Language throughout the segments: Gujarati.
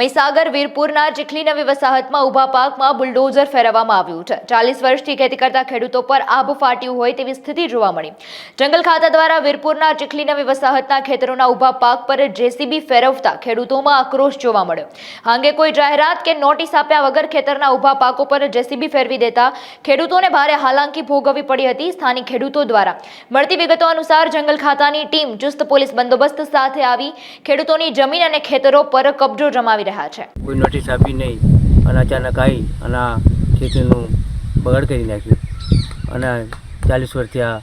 મહીસાગર, વીરપુરના ચીખલી નવી વસાહતમાં ઊભા પાકમાં બુલડોઝર ફેરવવામાં આવ્યું છે. ચાલીસ વર્ષથી ખેતી કરતા ખેડૂતો પર આભ ફાટ્યું હોય તેવી સ્થિતિ જોવા મળી. જંગલ ખાતા દ્વારા વીરપુરના ચીખલી નવી વસાહતના ખેતરોના ઊભા પાક પર જેસીબી ફેરવતા ખેડૂતોમાં આક્રોશ જોવા મળ્યો. આંગે કોઈ જાહેરાત કે નોટિસ આપ્યા વગર ખેતરના ઊભા પાકો પર જેસીબી ફેરવી દેતા ખેડૂતોને ભારે હાલાંકી ભોગવવી પડી હતી સ્થાનિક ખેડૂતો દ્વારા. મળતી વિગતો અનુસાર જંગલ ખાતાની ટીમ ચુસ્ત પોલીસ બંદોબસ્ત સાથે આવી ખેડૂતોની જમીન અને ખેતરો પર કબજો જમાવી રહ્યા છે. કોઈ નોટિસ આપી નહીં અને અચાનક આવી અને આ ખેતીનું બગાડ કરી નાખ્યું. અને ચાલીસ વર્ષથી આ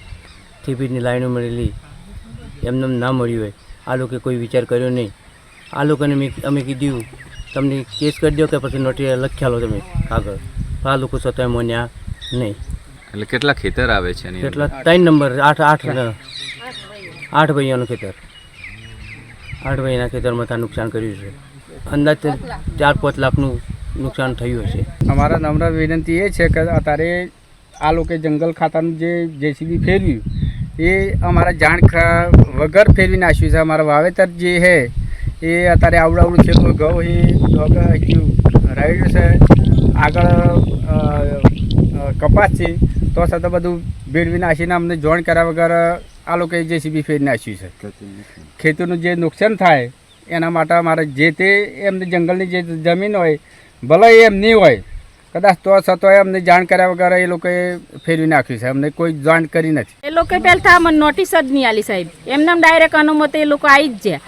થીપીની લાઈનો મળેલી એમને ના મળ્યું હોય. આ લોકોએ કોઈ વિચાર કર્યો નહીં. આ લોકોને મેં અમે કીધું તમને કેસ કરી દો કે પછી નોટિસ લખ્યા લો તમે આગળ. આ લોકો છતાંય મોન્યા નહીં. એટલે કેટલા ખેતર આવે છે કેટલા? ત્રણ નંબર આઠ આઠ આઠ ભાઈઓનું ખેતર. આઠ ભાઈના ખેતરમાં ત્યાં નુકસાન કર્યું છે. અંદાજ ચાર પાંચ લાખનું નુકસાન થયું હશે. અમારા નમ્ર વિનંતી એ છે કે અત્યારે આ લોકો જંગલ ખાતાનું જે જેસીબી ફેરવ્યું, એ અમારા જાણ વગર ફેરવી નાખ્યું છે. અમારા વાવેતર જે છે એ અત્યારે આવડું આવડું છે ઘઉં એ રાયડું છે, આગળ કપાસ છે, તો છતાં બધું ભેળવી નાખીને અમને જોઈન કર્યા વગર આ લોકોએ જેસીબી ફેરી નાખ્યું છે. ખેતીનું જે નુકસાન થાય એના માટે અમારે જે તે એમને જંગલની જે જમીન હોય, ભલે એમની હોય, કદાચ તો છતાંય અમને જાણ કર્યા વગર એ લોકોએ ફેરવી નાખ્યું છે. અમને કોઈ જાણ કરી નથી. એ લોકો પહેલાં મને નોટિસ જ નહીં આલી સાહેબ. એમને ડાયરેક્ટ અનુમતિ એ લોકો આવી જ જાય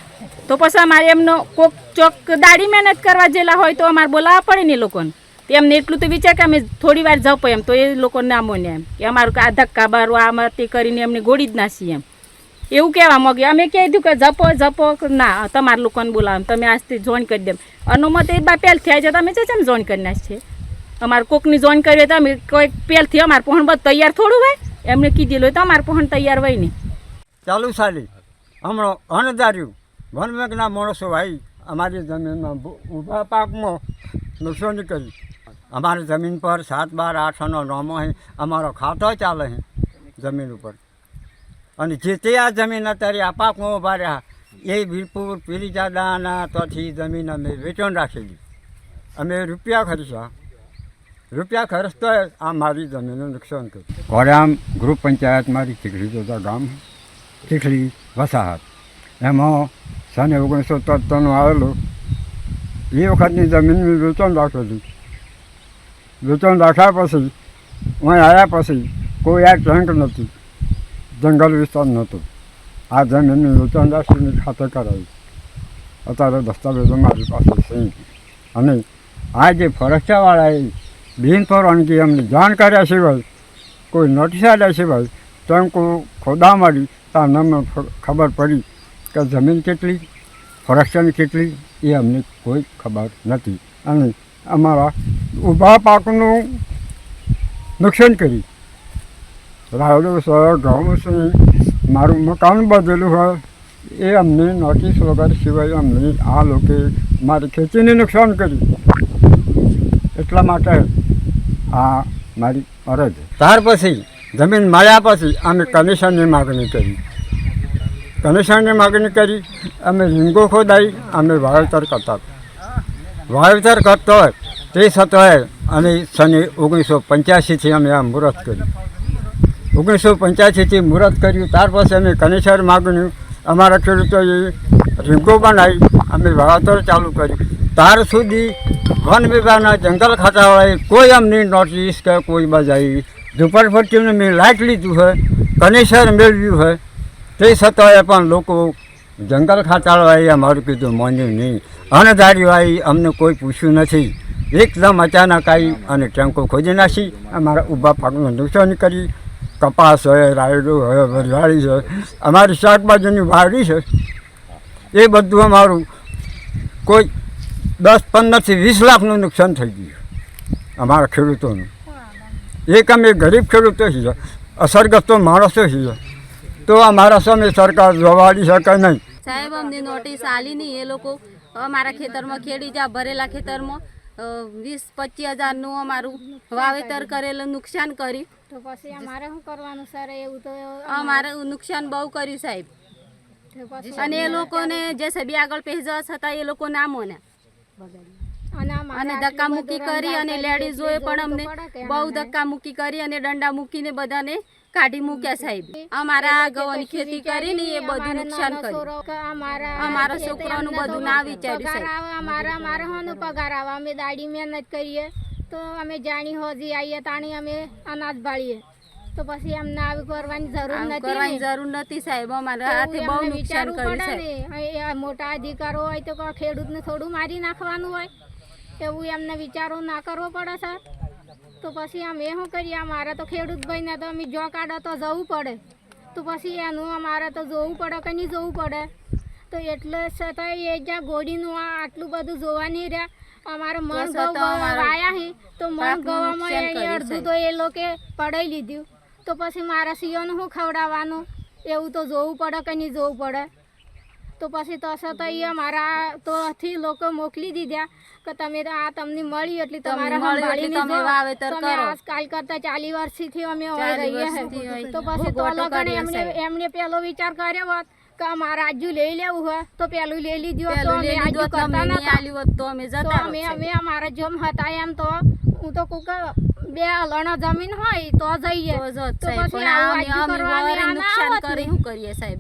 તો પછી અમારે એમનો કોક ચોક દાડી મહેનત કરવા જેલા હોય તો અમારે બોલાવવા પડે ને એ લોકોને. તો એમને એટલું તો વિચાર કે અમે થોડી વાર જપો એમ. તો એ લોકો ના મોને એમ. કે અમારું આ ધક્કા બારું આમાં તે કરીને એમને ગોળી જ નાસી એમ. એવું કહેવા માગ્યું. અમે કીધું કે જપો જપો. ના, તમારા લોકોને બોલાવો. તમે આજથી જોઈન કરી દેમ અનુમત એ બા પહેલ થયા છે. તમે છે ને જોઈન કરી નાખીએ અમારે કોકની જોઈન કરીએ તો અમે કોઈક પહેલથી અમારે પહોંચ બધું તૈયાર થોડું હોય. એમને કીધેલું હોય તો અમારે પહોંચ તૈયાર હોય નહીં ચાલુ સારી હમણાં અણધાર્યું. વનમેઘના માણસો આવી અમારી જમીનમાં ઊભા પાકમાં નુકસાની કરી અમારી જમીન પર સાત બાર આઠનો નોમો છે અમારો ખાતો ચાલે જમીન ઉપર. અને જે તે આ જમીન અત્યારે આ પાકમાં ઊભા રહ્યા, એ વીરપુર પીરીજાદાના તોથી જમીન અમે વેચાણ રાખેલી. અમે રૂપિયા ખર્ચ્યા રૂપિયા ખર્ચતો આ મારી જમીનનું નુકસાન કર્યું. કોરામ ગ્રુપ પંચાયત મારી ચીખલી જોતા ગામ, ચીખલી વસાહત. એમાં સને ઓગણીસો ત્રણનું આવેલું, એ વખતની જમીનનું વેચાણ રાખેલું. વેચાણ રાખ્યા પછી હું આવ્યા પછી કોઈ આ ટેન્ક નથી. જંગલ વિસ્તાર નહોતો. આ જમીનનું વેચાણ રાખીને ખાતે કરાવી. અત્યારે દસ્તાવેજો મારી પાસે છે. અને આ જે ફરકચાવાળાએ બિન પરવાનગી અમને જાણ કર્યા સિવાય કોઈ નોટિસ આવ્યા સિવાય તેમ કોઈ ખોદા મારી. ત્યાં અમને ફ- ખબર પડી કે જમીન કેટલી ફરક્ષણ કેટલી, એ અમને કોઈ ખબર નથી. અને અમારા ઊભા પાકનું નુકસાન કરી રાયડો સર ઘઉં મારું મકાન બધેલું હોય, એ અમને નોટિસ વગર સિવાય અમને આ લોકોએ મારી ખેતીને નુકસાન કર્યું. એટલા માટે આ મારી અરજ ત્યાર પછી જમીન મળ્યા પછી અમે કમિશનની માગણી કરી. કમિશનની માગણી કરી, અમે રીંગો ખોદાઈ, અમે વાવેતર કરતા વાવેતર કરતો હોય તે છતાંય અને સને ઓગણીસો પંચ્યાસીથી અમે આ મુહૂર્ત કર્યું ઓગણીસો પંચ્યાસીથી મુહૂર્ત કર્યું. ત્યાર પછી અમે કનેસર માગણ્યું અમારા ખેડૂતોએ રીંગો બનાવી, અમે વાવાતર ચાલુ કર્યું. ત્યાર સુધી વન વિભાગના જંગલ ખાતાવાળાએ કોઈ અમને નોટિસ કે કોઈ બજાવી ઝુંપડપટ્ટીને મેં લાઈટ લીધું હોય, કનેસર મેળવ્યું હોય, તે છતાંય પણ લોકો જંગલ ખાતાવાળાએ અમારું કીધું માન્યું નહીં. અણધારીવાળી અમને કોઈ પૂછ્યું નથી. એકદમ અચાનક આવી અને ટેન્કો ખોદી નાખી. અમારા ઊભા પાકનું નુકસાન કરી. કપાસ હોય, રાયડું હોય વરિયાળી છે અમારી શાકભાજીની વાડી છે. એ બધું અમારું કોઈ દસ પંદરથી વીસ લાખનું નુકસાન થઈ ગયું અમારા ખેડૂતોનું. એક અમે ગરીબ ખેડૂતો છીએ, અસરગ્રસ્તો માણસો છીએ. તો અમારા સામે સરકાર જવાડી શકે નહીં. સાહેબ, અમને નોટિસ આલી નહીં એ લોકો. અમારા ખેતરમાં ખેડી જા, ભરેલા ખેતરમાં. વીસ પચીસ હજારનું અમારું વાવેતર કરેલું નુકસાન કર્યું. તો પછી અમારે શું કરવાનું સર? એવું તો અમારે નુકસાન બહુ કર્યું સાહેબ. અને એ લોકોને જે સભી આગળ પહેજવા છતાં એ લોકો ના. મોને અને ધક્કા મૂકી કરી અને લેડીઝોએ પણ અમને બહુ ધક્કા મૂકી કરી અને દંડા મૂકીને બધાને કાઢી મૂક્યા સાહેબ. અમારા એટલે ખેતી કરીને એ બધું નુકસાન કર્યું. અમારા તો બધું ના વિચાર્યું અમારા અમારા પગાર આવે. અમે દાડી મહેનત કરીએ તો અમે જાણી હોજી આવીએ તાણી અમે અનાજ બાળીએ. તો પછી અમને આવી કરવાની જરૂર નથી કરવાની જરૂર નથી સાહેબ. અમારા હાથે બહુ નુકસાન કર્યું છે મોટા અધિકારો હોય તો ખેડૂતને થોડું મારી નાખવાનું હોય. એવું એમને વિચારો ના કરવો પડે સર તો પછી અમે શું કરીએ અમારે તો ખેડૂત ભાઈને તો અમે જો કાઢો તો જવું પડે. તો પછી એનું અમારે તો જોવું પડે કે નહીં જોવું પડે. તો એટલે છતાં એ જ્યાં ગોળીનું આ આટલું બધું જોવા નહીં રહ્યા અમારે મન વાયા હી તો મન ગવામાં અડધું તો એ લોકે પડાઈ લીધું. તો પછી મારા સિયોને શું ખવડાવવાનું? એવું તો જોવું પડે કે નહીં જોવું પડે. તો પછી તો એ અમારા તો થી લોકો મોકલી દીધા કે તમે તો આ તમને મળી એટલે તમારા સંભાળીને તમે વાવેતર કરો. આજકાલ કરતા ચાલી વર્ષથી અમે હોય રહીએ. તો પછી તો ભોગવટો એમને એમને પેલો વિચાર કર્યો હોત કે મારા આજુ લઈ લેવું હોય તો પેલું લઈ લીધું હોત તો પેલું અમે આજુ કરતા નતા. હોત તો અમે જતા અમે અમે અમારા જેમ હતા એમ તો હું તો કુક બે અલણા જમીન હોય તો જઈએ. તો પછી નુકસાન કરી શું કરીએ સાહેબ?